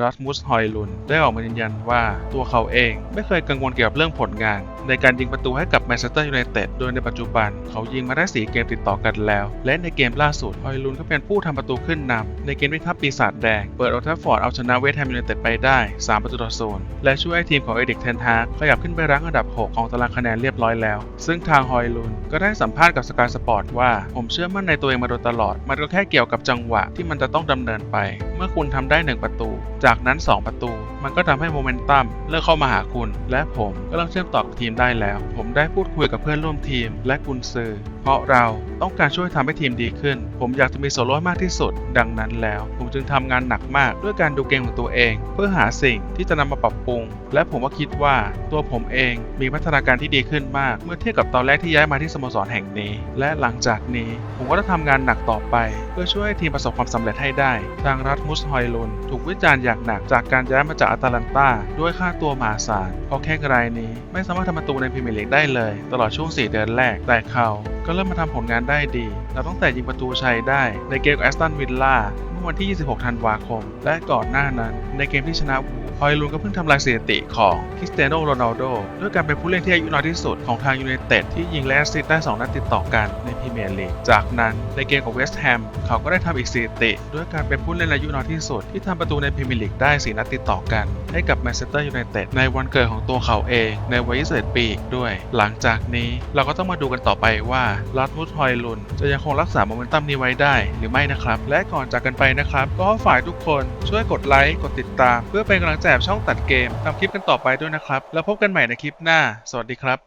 รัสมุสฮอยลุน ได้ออกมายืนยันว่าตัวเขาเองไม่เคยกังวลเกี่ยวกับเรื่องผลงาน ในการยิงประตูให้กับแมนเชสเตอร์ยูไนเต็ดโดยในปัจจุบัน เขายิงมาได้ 4 เกมติดต่อกันแล้ว และในเกมล่าสุดฮอยลุนก็เป็นผู้ทำประตูขึ้นนำในเกมที่ทัพปีศาจแดง เปิดโอลด์แทัฟฟอร์ดเอาชนะเวสต์แฮมยูไนเต็ดไปได้ 3 ประตูต่อศูนย์และช่วยให้ทีมของเอเด็กเทนฮาขยับขึ้นไปรั้งอันดับ 6 ของตารางคะแนนเรียบร้อยแล้ว ซึ่งทางฮอยลุนก็ได้สัมภาษณ์กับสกายสปอร์ตว่าผมเชื่อมั่นในตัวเองมาโดยตลอด มันก็แค่เกี่ยวกับจังหวะที่มันจะต้องดำเนินไป เมื่อคุณทำได้ 1 ประตู จากนั้น 2 ประตู มันก็ทำให้โมเมนตัมเริ่มเข้ามาหาคุณ และผมก็เริ่มเชื่อมต่อกับทีมได้แล้ว ผมได้พูดคุยกับเพื่อนร่วมทีมและกุนซือ เพราะเราต้องการช่วยทำให้ทีมดีขึ้น ผมอยากจะมีส่วนร่วมมากที่สุด ดังนั้นแล้ว ผมจึงทำงานหนักมากด้วยการดูเกมของตัวเอง เพื่อหาสิ่งที่จะนำมาปรับปรุง และผมก็คิดว่าตัวผมเองมีพัฒนาการที่ดีขึ้นมาก เมื่อเทียบกับตอนแรกที่ย้ายมาที่สโมสรแห่งนี้ และหลังจากนี้ผมก็จะทำงานหนักต่อไป เพื่อช่วยให้ทีมประสบความสำเร็จให้ได้ ทางรัฐมุสฮอยลุนถูกวิจารณ์อย่างหนักจากการย้ายมาจากอาตาลันตาด้วยค่าตัวมหาศาลเพราะแค่รายนี้ไม่สามารถทำประตูในพรีเมียร์ลีกได้เลย ตลอดช่วง 4 เดือนแรกแต่เขา ก็เริ่มมาทำผลงานได้ดี เราตั้งแต่ยิงประตูชัยได้ในเกมกับแอสตันวิลล่า วันที่ 26 ธันวาคม และก่อนหน้านั้น ในเกมที่ชนะวูฮอยลุนก็เพิ่งทำลายสถิติของคริสเตียโนโรนัลโดด้วยการเป็นผู้เล่นที่อายุน้อยที่สุดของทางยูไนเต็ดที่ยิงและแอสซิสต์ได้ 2 นัดติดต่อกันในพรีเมียร์ลีก จากนั้นในเกมกับเวสต์แฮมเขาก็ได้ทำอีกสถิติ ด้วยการเป็นผู้เล่นอายุน้อยที่สุด ที่ทำประตูในพรีเมียร์ลีกได้ 4 นัดติดต่อกัน ให้กับแมนเชสเตอร์ยูไนเต็ดในวันเกิดของตัวเขาเองในวัย 21 ปีอีกด้วย หลังจากนี้เราก็ต้องมาดูกันต่อไปว่าลัดมุดฮอยลุนจะยังคงรักษาโมเมนตัมนี้ไว้ได้หรือไม่นะครับและก่อนจากกันไปนะครับ ก็ฝ่ายทุกคนช่วยกดไลค์ กดติดตาม เพื่อเป็นกำลังใจให้ช่องตัดเกมทำคลิปกันต่อไปด้วยนะครับ แล้วพบกันใหม่ในคลิปหน้า สวัสดีครับ